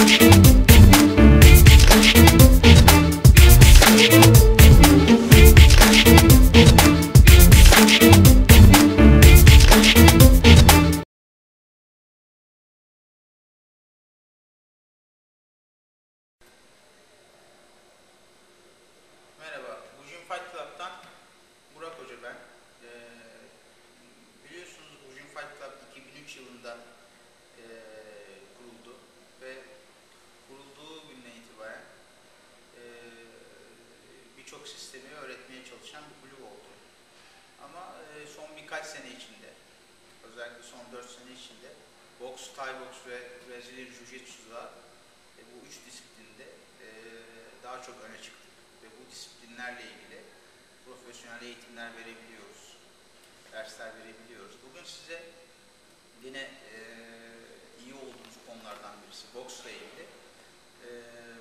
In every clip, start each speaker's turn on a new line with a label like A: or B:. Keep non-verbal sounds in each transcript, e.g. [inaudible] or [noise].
A: Thank you. Çalışan bir kulüp oldu. Ama ee, son birkaç sene içinde, özellikle son 4 sene içinde boks, Thai boks ve Brezilya Jiu-Jitsu'da e, bu üç disiplinde ee, daha çok öne çıktık ve bu disiplinlerle ilgili profesyonel eğitimler verebiliyoruz, dersler verebiliyoruz. Bugün size yine eee, iyi olduğumuz konulardan birisi boksla ilgili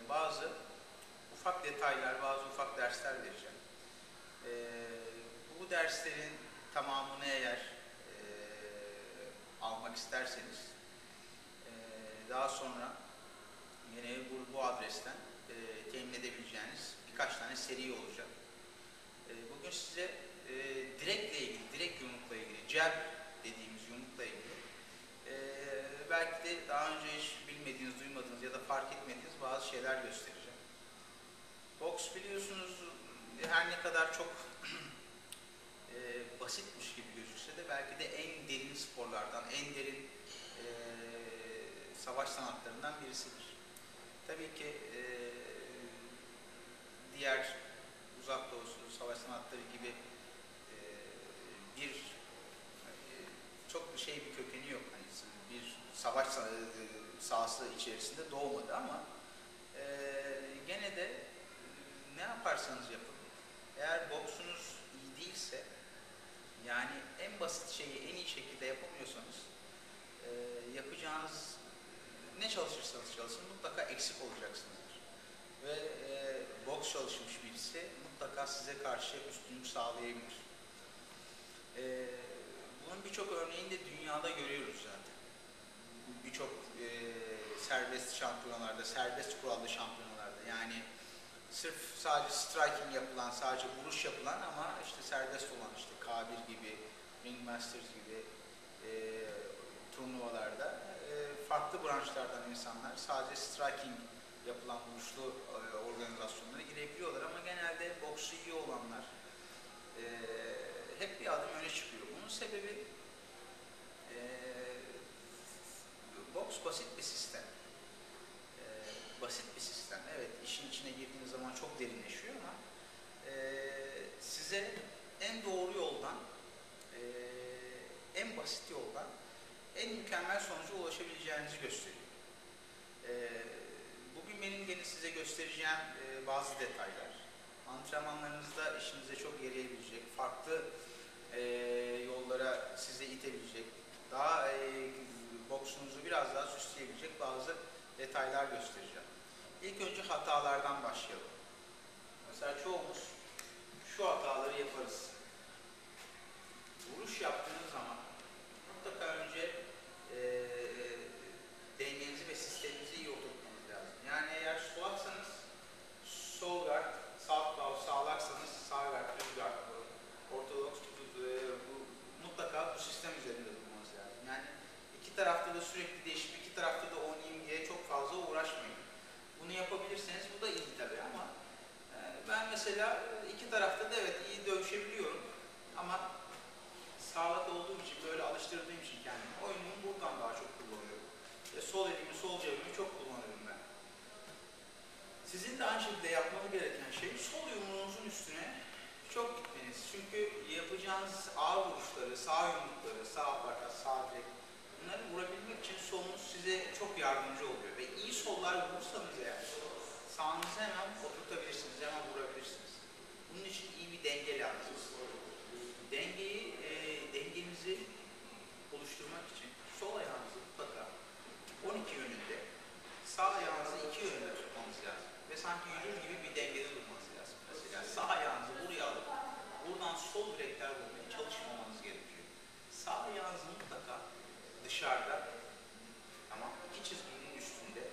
A: bazı ufak detaylar, bazı ufak dersler vereceğim. Eee, bu derslerin tamamını eğer eee, almak isterseniz eee, daha sonra yine bu, bu adresten e, temin edebileceğiniz birkaç tane seri olacak. E, bugün size e, direkle ilgili, direkt yumrukla ilgili, jab dediğimiz yumrukla ilgili e, belki de daha önce hiç bilmediğiniz, duymadığınız ya da fark etmediğiniz bazı şeyler göstereceğim. Boks biliyorsunuz her ne kadar çok [clears throat] e, basitmiş gibi gözükse de belki de en derin sporlardan, en derin e, savaş sanatlarından birisidir. Tabii ki e, diğer uzak doğusu savaş sanatları gibi e, bir e, çok bir şey bir kökeni yok. Hani bir savaş sa- e, sahası içerisinde doğmadı ama e, gene de e, ne yaparsanız yapın. Eğer boksunuz iyi değilse yani en basit şeyi en iyi şekilde yapamıyorsanız e, yapacağınız ne çalışırsanız çalışın mutlaka eksik olacaksınızdır. Ve e, boks çalışmış birisi mutlaka size karşı üstünlük sağlayabilir. E, bunun birçok örneğini de dünyada görüyoruz zaten. Birçok e, serbest şampiyonlarda, serbest kurallı şampiyonlarda yani sırf sadece striking yapılan, sadece vuruş yapılan ama işte serbest olan işte K1 gibi, Ringmasters gibi e, turnuvalarda e, farklı branşlardan insanlar sadece striking yapılan vuruşlu e, organizasyonlara girebiliyorlar ama genelde boksu iyi olanlar e, hep bir adım öne çıkıyor. Bunun sebebi e, boks basit bir sistem. E, basit bir sistem. Evet işin içine girdiğiniz zaman çok derinleşiyor ama e, size en doğru yoldan e, en basit yoldan en mükemmel sonuca ulaşabileceğinizi gösteriyor. Ee, bugün benim gene size göstereceğim e, bazı detaylar, antrenmanlarınızda işinize çok yarayabilecek, farklı e, yollara size itebilecek, daha e, boksunuzu biraz daha süsleyebilecek bazı detaylar göstereceğim. İlk önce hatalardan başlayalım. Mesela çoğumuz şu hataları yaparız. Vuruş yaptığınız zaman mutlaka önce e, dengenizi ve sisteminizi iyi oturtmanız lazım. Yani eğer solaksanız sol guard, southpaw sağlaksanız sağ guard, düz guard, ortodoks tutu, e, bu, mutlaka bu sistem üzerinde durmanız lazım. Yani iki tarafta da sürekli değişip iki tarafta da oynayayım diye çok fazla uğraşmayın. Bunu yapabilirseniz bu da iyi tabii ama e, ben mesela iki tarafta da evet iyi dövüşebiliyorum ama sağlık olduğum için, böyle alıştırdığım için kendimi oyunumu buradan daha çok kullanıyorum. Ve sol elimi, sol cebimi çok kullanıyorum ben. Sizin de aynı şekilde yapmanız gereken şey sol yumruğunuzun üstüne çok gitmeniz. Çünkü yapacağınız ağır vuruşları, sağ yumrukları, sağ aparkat, sağ direk bunları vurabilmek için solunuz size çok yardımcı oluyor. Ve iyi sollar vurursanız eğer sağınızı hemen oturtabilirsiniz, hemen vurabilirsiniz. Bunun için iyi bir denge lazım. Dengeyi, e, dengenizi oluşturmak için sol ayağınızı mutlaka 12 yönünde, sağ ayağınızı iki yönünde tutmanız lazım. Ve sanki yürür gibi bir dengede durmanız lazım. Mesela sağ ayağınızı buraya alıp buradan sol direkler vurmaya çalışmamanız gerekiyor. Sağ ayağınızı mutlaka dışarıda ama iki çizginin üstünde,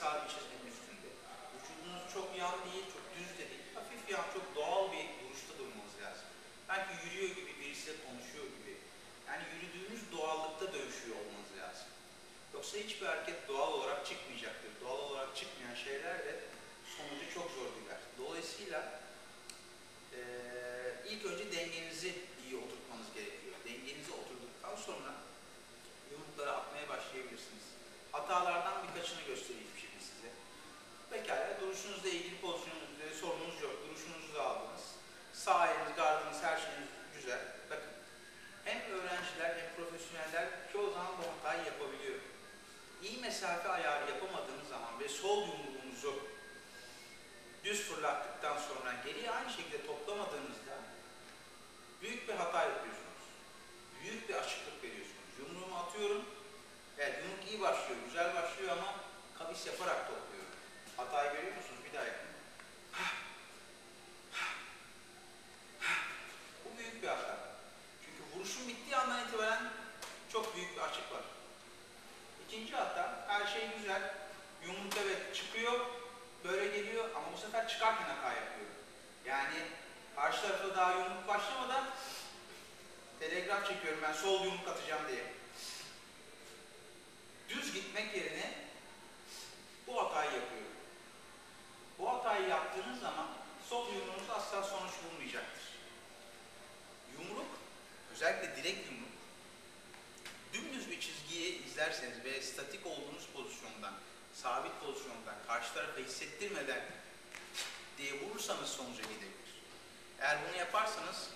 A: kısal bir çizginin üstünde. Vücudunuz çok yan değil, çok düz de değil. Hafif yan, çok doğal bir duruşta durmanız lazım. Sanki yürüyor gibi, birisiyle konuşuyor gibi. Yani yürüdüğünüz doğallıkta dövüşüyor olmanız lazım. Yoksa hiçbir hareket doğal olarak çıkmayacaktır. Doğal olarak çıkmayan şeyler de sonucu çok zor gider. Dolayısıyla eee ilk önce dengenizi iyi oturtmanız gerekiyor. Dengenizi oturduktan sonra yumrukları atmaya başlayabilirsiniz. Hatalardan birkaçını göstereyim şimdi size. Pekala duruşunuzla ilgili pozisyonunuz, e, sorunuz yok. Duruşunuzu da aldınız. Sağ eliniz, her şeyiniz güzel. Bakın hem öğrenciler hem profesyoneller çoğu zaman bu hatayı yapabiliyor. İyi mesafe ayarı yapamadığınız zaman ve sol yumruğunuzu düz fırlattıktan sonra geriye aynı şekilde toplamadığınızda büyük bir hata yapıyorsunuz. Büyük bir açıklık veriyorsunuz. Yumruğumu atıyorum. Evet yumruk iyi başlıyor, güzel başlıyor ama kavis yaparak topluyorum. Hatayı görüyor musunuz? Bir daha yapın. Bu büyük bir hata. Çünkü vuruşun bittiği andan itibaren çok büyük bir açık var. İkinci hata, her şey güzel. Yumruk çıkıyor, böyle geliyor ama bu sefer çıkarken hata yapıyor. Yani karşı tarafa daha yumruk başlamadan telegraf çekiyorum ben sol yumruk atacağım diye. Düz gitmek yerine bu hatayı yapıyorum. Bu hatayı yaptığınız zaman sol yumruğunuz asla sonuç bulmayacaktır. Yumruk, özellikle direk yumruk, dümdüz bir çizgiyi izlerseniz ve statik olduğunuz pozisyondan, sabit pozisyondan, karşı tarafa hissettirmeden diye vurursanız sonuca gidebilir. Eğer bunu yaparsanız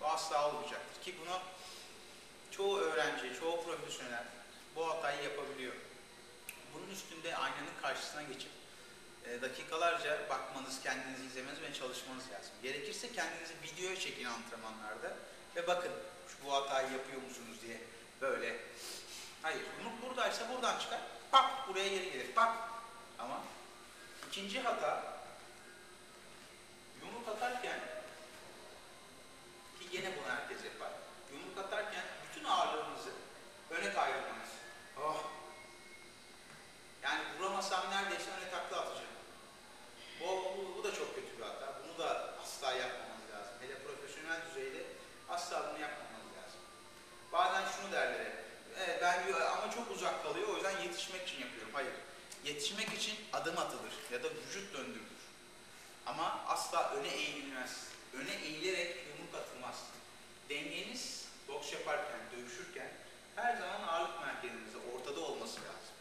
A: bu asla olmayacaktır. Ki bunu çoğu öğrenci, çoğu profesyonel bu hatayı yapabiliyor. Bunun üstünde aynanın karşısına geçip e, dakikalarca bakmanız, kendinizi izlemeniz ve çalışmanız lazım. Gerekirse kendinizi videoya çekin antrenmanlarda ve bakın şu bu hatayı yapıyor musunuz diye böyle. Hayır, yumruk buradaysa buradan çıkar, pak buraya geri gelir, pak. Ama ikinci hata yumruk atarken ki gene bunu herkes yapar. Yumruk atarken bütün ağırlığınızı öne kaydırmanız. Oh. Yani vuramasam neredeyse öne takla atacağım. Bu, bu, bu da çok kötü bir hata. Bunu da asla yapmamanız lazım. Hele profesyonel düzeyde asla bunu yapmamanız lazım. Bazen şunu derler hep. Evet, ben diyor ama çok uzak kalıyor o yüzden yetişmek için yapıyorum. Hayır. Yetişmek için adım atılır ya da vücut döndürülür. Ama asla öne eğilmez. Öne eğilerek yumruk atılmaz. Dengeniz boks yaparken, dövüşürken her zaman ağırlık merkezinize ortada olması lazım.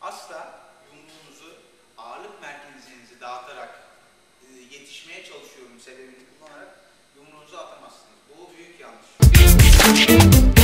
A: Asla yumruğunuzu ağırlık merkezinizi dağıtarak e, yetişmeye çalışıyorum sebebini kullanarak yumruğunuzu atamazsınız. Bu büyük yanlış.